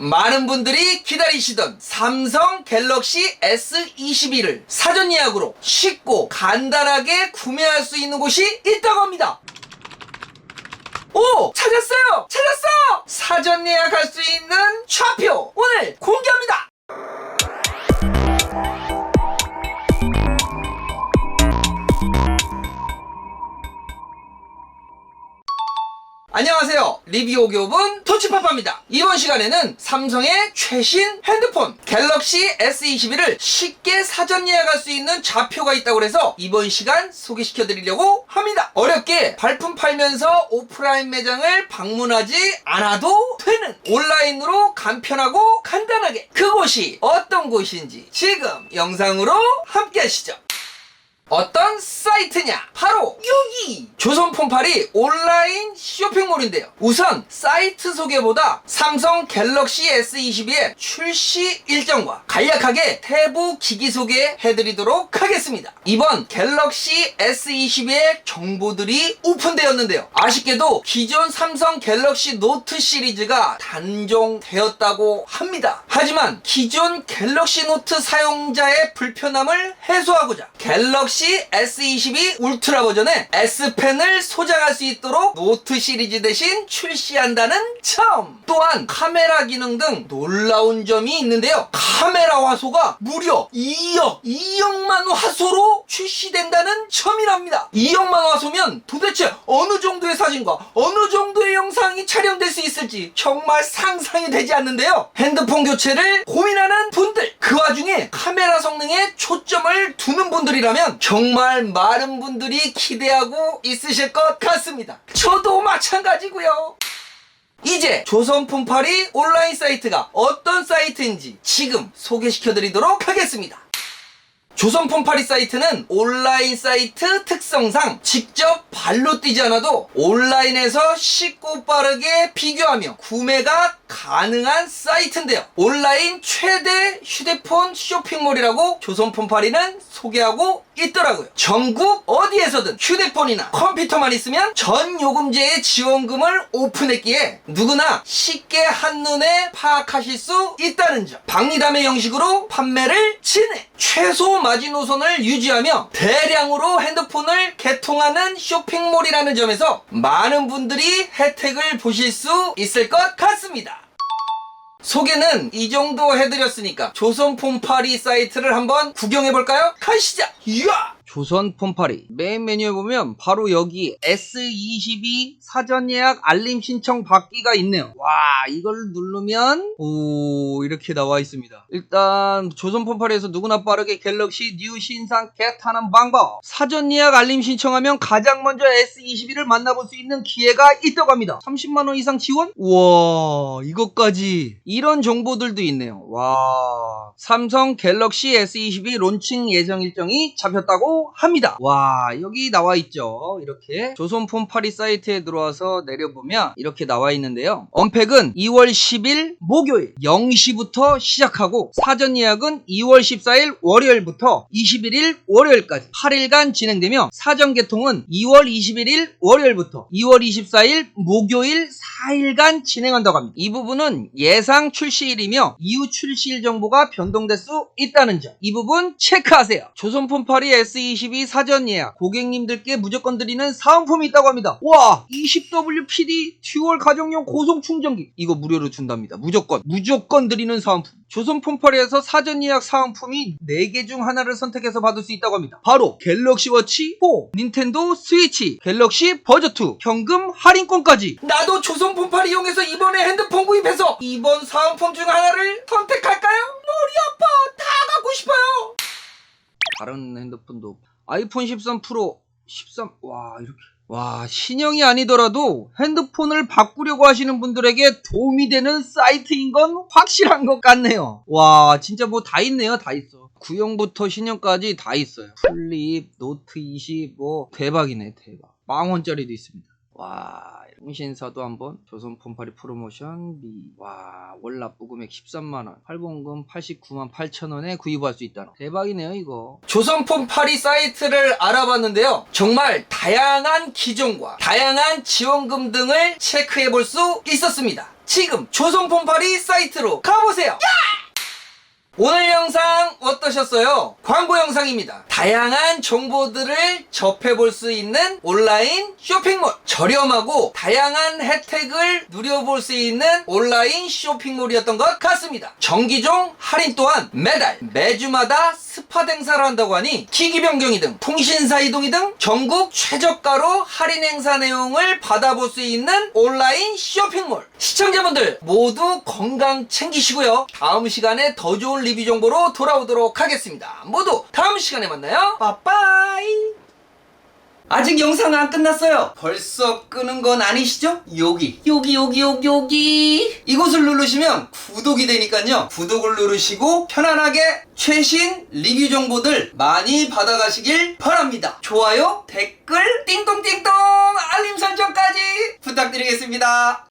많은 분들이 기다리시던 삼성 갤럭시 S22를 사전 예약으로 쉽고 간단하게 구매할 수 있는 곳이 있다고 합니다. 오! 찾았어요! 찾았어! 사전 예약할 수 있는 좌표 오늘 공개합니다! 안녕하세요. 리뷰 오교분 토치파파입니다. 이번 시간에는 삼성의 최신 핸드폰 갤럭시 S22를 쉽게 사전 예약할 수 있는 좌표가 있다고 해서 이번 시간 소개시켜 드리려고 합니다. 어렵게 발품 팔면서 오프라인 매장을 방문하지 않아도 되는 온라인으로 간편하고 간단하게 그곳이 어떤 곳인지 지금 영상으로 함께 하시죠. 어떤 사이트냐? 바로 여기! 조선폰팔이 온라인 쇼핑몰인데요. 우선 사이트 소개보다 삼성 갤럭시 S22의 출시 일정과 간략하게 태부 기기 소개해드리도록 하겠습니다. 이번 갤럭시 S22의 정보들이 오픈되었는데요. 아쉽게도 기존 삼성 갤럭시 노트 시리즈가 단종되었다고 합니다. 하지만 기존 갤럭시 노트 사용자의 불편함을 해소하고자 갤럭시 S22 울트라 버전의 S펜을 소장할 수 있도록 노트 시리즈 대신 출시한다는 점. 또한 카메라 기능 등 놀라운 점이 있는데요. 카메라 화소가 무려 2억, 2억만 화소로 출시된다는 점이랍니다. 2억만 화소면 도대체 어느 정도의 사진과 어느 정도의 영상이 촬영될 수 있을지 정말 상상이 되지 않는데요. 핸드폰 교체를 고민하는 분들, 그 와중에 카메라 성능에 초점을 두는 분들이라면 정말 많은 분들이 기대하고 있으실 것 같습니다. 저도 마찬가지고요. 이제 조선품팔이 온라인 사이트가 어떤 사이트인지 지금 소개시켜 드리도록 하겠습니다. 조선폰팔이 사이트는 온라인 사이트 특성상 직접 발로 뛰지 않아도 온라인에서 쉽고 빠르게 비교하며 구매가 가능한 사이트인데요. 온라인 최대 휴대폰 쇼핑몰이라고 조선폰팔이는 소개하고 있더라고요. 전국 어디에서든 휴대폰이나 컴퓨터만 있으면 전 요금제의 지원금을 오픈했기에 누구나 쉽게 한눈에 파악하실 수 있다는 점. 박리담의 형식으로 판매를 진행. 최소 마지노선을 유지하며 대량으로 핸드폰을 개통하는 쇼핑몰이라는 점에서 많은 분들이 혜택을 보실 수 있을 것 같습니다. 소개는 이 정도 해드렸으니까 조선폰파리 사이트를 한번 구경해볼까요? 가시죠! 이야! 조선 폰파리 메인 메뉴에 보면 바로 여기 S22 사전 예약 알림 신청 받기가 있네요. 와 이걸 누르면 오 이렇게 나와 있습니다. 일단 조선 폰파리에서 누구나 빠르게 갤럭시 뉴 신상 겟하는 방법 사전 예약 알림 신청하면 가장 먼저 S22를 만나볼 수 있는 기회가 있다고 합니다. 30만원 이상 지원? 우와 이것까지 이런 정보들도 있네요. 와 삼성 갤럭시 S22 론칭 예정 일정이 잡혔다고 합니다. 와 여기 나와 있죠. 이렇게 조선폰 파리 사이트에 들어와서 내려보면 이렇게 나와 있는데요. 언팩은 2월 10일 목요일 0시부터 시작하고 사전 예약은 2월 14일 월요일부터 21일 월요일까지 8일간 진행되며 사전 개통은 2월 21일 월요일부터 2월 24일 목요일 4일간 진행한다고 합니다. 이 부분은 예상 출시일이며 이후 출시일 정보가 변동될 수 있다는 점. 이 부분 체크하세요. 조선폰 파리 S22 사전 예약 고객님들께 무조건 드리는 사은품이 있다고 합니다. 와 20WPD 듀얼 가정용 고속 충전기 이거 무료로 준답니다. 무조건 무조건 드리는 사은품. 조선 폰팔이에서 사전 예약 사은품이 4개 중 하나를 선택해서 받을 수 있다고 합니다. 바로 갤럭시 워치 4, 닌텐도 스위치, 갤럭시 버즈2, 현금 할인권까지. 나도 조선 폰팔 이용해서 이번에 핸드폰 구입해서 이번 사은품 중 하나를 선택할까요? 머리 아파. 다 갖고 싶어요. 다른 핸드폰도 아이폰 13 프로 13, 와, 이렇게. 와, 신형이 아니더라도 핸드폰을 바꾸려고 하시는 분들에게 도움이 되는 사이트인 건 확실한 것 같네요. 와, 진짜 뭐 다 있네요. 다 있어. 구형부터 신형까지 다 있어요. 플립, 노트 20, 뭐, 대박이네, 대박. 만 원짜리도 있습니다. 와, 통신사도 한번 조선 폰파리 프로모션 미. 와, 월 납부 금액 13만원. 할부금 89만 8천원에 구입할 수 있다는. 대박이네요, 이거. 조선 폰파리 사이트를 알아봤는데요. 정말 다양한 기종과 다양한 지원금 등을 체크해 볼 수 있었습니다. 지금 조선폰팔이 사이트로 가보세요. 오늘 영상 어떠셨어요? 광고 영상입니다. 다양한 정보들을 접해볼 수 있는 온라인 쇼핑몰. 저렴하고 다양한 혜택을 누려볼 수 있는 온라인 쇼핑몰이었던 것 같습니다. 정기종 할인 또한 매달, 매주마다 스팟 행사를 한다고 하니 기기 변경이 등 통신사 이동이 등 전국 최저가로 할인 행사 내용을 받아볼 수 있는 온라인 쇼핑몰. 시청자분들 모두 건강 챙기시고요. 다음 시간에 더 좋은 리뷰 정보로 돌아오 도록 하겠습니다. 모두 다음 시간에 만나요. 빠빠이. 아직 영상 안 끝났어요. 벌써 끄는 건 아니시죠? 여기, 여기, 여기, 여기, 여기. 이곳을 누르시면 구독이 되니까요. 구독을 누르시고 편안하게 최신 리뷰 정보들 많이 받아가시길 바랍니다. 좋아요, 댓글, 띵동띵동, 알림 설정까지 부탁드리겠습니다.